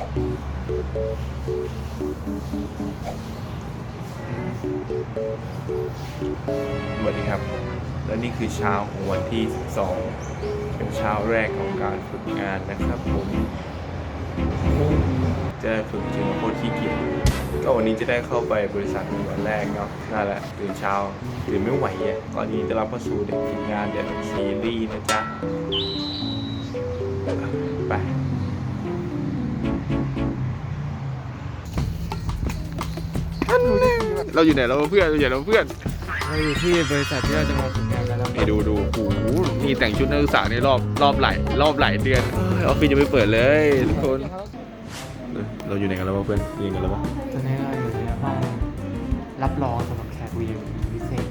สวัสดีครับ และนี่คือเช้าของวันที่ 12 เป็นเช้าแรกของการฝึกงานนะครับผมจะฝึกจริงโคตรขี้เกียจก็วันนี้จะได้เข้าไปบริษัทเป็นวันแรกเนาะนั่นแหละตื่นเช้าตื่นไม่ไหวอะก่อนนี้จะรับเข้าสู่เด็กฝึกงานเดี๋ยวซีรีส์นะจ๊ะ ไป เราอยู่ไหนเราเพื่อนเราอยู่ไหนเราเพื่อนเราอยู่ที่บริษัทที่เราจะมาฝึกงานกันแล้วนี่ดูดูโอ้โหนี่แต่งชุดนักศึกษาในรอบรอบหลายรอบหลายเดือนเอ้ยออฟฟิศจะไม่เปิดเลยทุกคนเออเราอยู่ไหนกันแล้ววะเพื่อนอยู่ไหนกันแล้ววะตอนนี้เราอยู่ในห้องรับรองสำหรับแขก VIP พิเศษ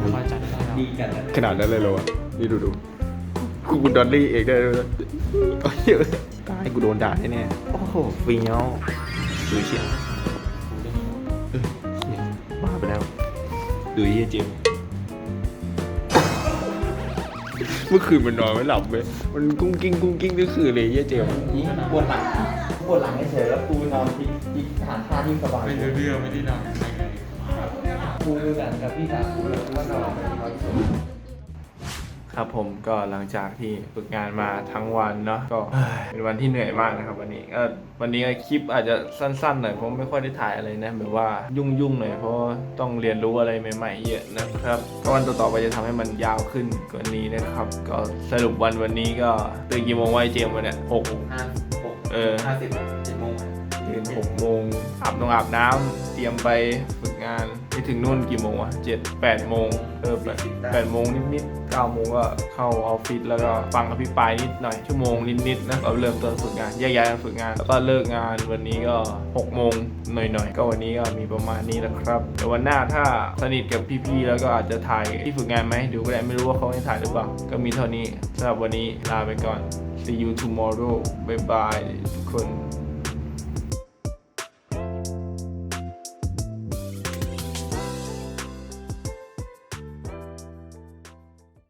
แล้วก็จัดให้เราขนาดนั้นเลยเหรอวะนี่ดูดูกูคุณดอลลี่เองได้ด้วยนะโอ้ยตายกูโดนด่าแน่ๆโอ้โหฟีเนาดูเชียว ดูไอ้เหี้ยเจมส์เมื่อคืนมันนอนไม่หลับเลยมันกุ้งกิ้งกุ้งกิ้งทั้งคืนเลยไอ้เหี้ยเจมส์ยิงปวดหลังปวดหลังเฉยๆแล้วกูนอนพลิกพลิกหันท่าที่สบายไม่ได้เรื่องไม่ได้นอนกูดูหนังกับพี่สาวกูแล้วกูก็นอนไปนอนสวย ครับผมก็หลังจากที่ฝึกงานมาทั้งวันเนาะก็เป็นวันที่เหนื่อยมากนะครับ วันนี้ก็วันนี้คลิปอาจจะสั้นๆหน่อยเพราะไม่ค่อยได้ถ่ายอะไรนะแบบว่ายุ่งๆหน่อยเพราะต้องเรียนรู้อะไรใหม่ๆเยอะนะครับก็วันต่อๆไปจะทำให้มันยาวขึ้นกว่านี้นะครับ ก็สรุปวันวันนี้ก็ตื่นกี่โมงไวะไอ้เจมส์วันเนี่ยหกห้าหกเออห้าสิบเจ็ดโมง ตื่นหกโมงอาบน้ำอาบน้ำเตรียมไปฝึกงานไปถึงนู่นกี่โมงวะเจ็ดแปดโมงเออแปดแปดโมงนิดๆเก้าโมงก็เข้าออฟฟิศแล้วก็ฟังอภิปรายนิดหน่อยชั่วโมงนิดๆนะเราเริ่มต้นฝึกงานแยกย้ายกันฝึกงาน แล้วก็เลิกงานวันนี้ก็หกโมงหน่อยๆก็วันนี้ก็มีประมาณนี้แหละครับเดี๋ยววันหน้าถ้าสนิทกับพี่ๆแล้วก็อาจจะถ่ายที่ฝึกงานไหมดูก็ได้ไม่รู้ว่าเขาให้ถ่ายหรือเปล่าก็มีเท่านี้สำหรับวันนี้ลาไปก่อน see you tomorrow bye bye ทุกคน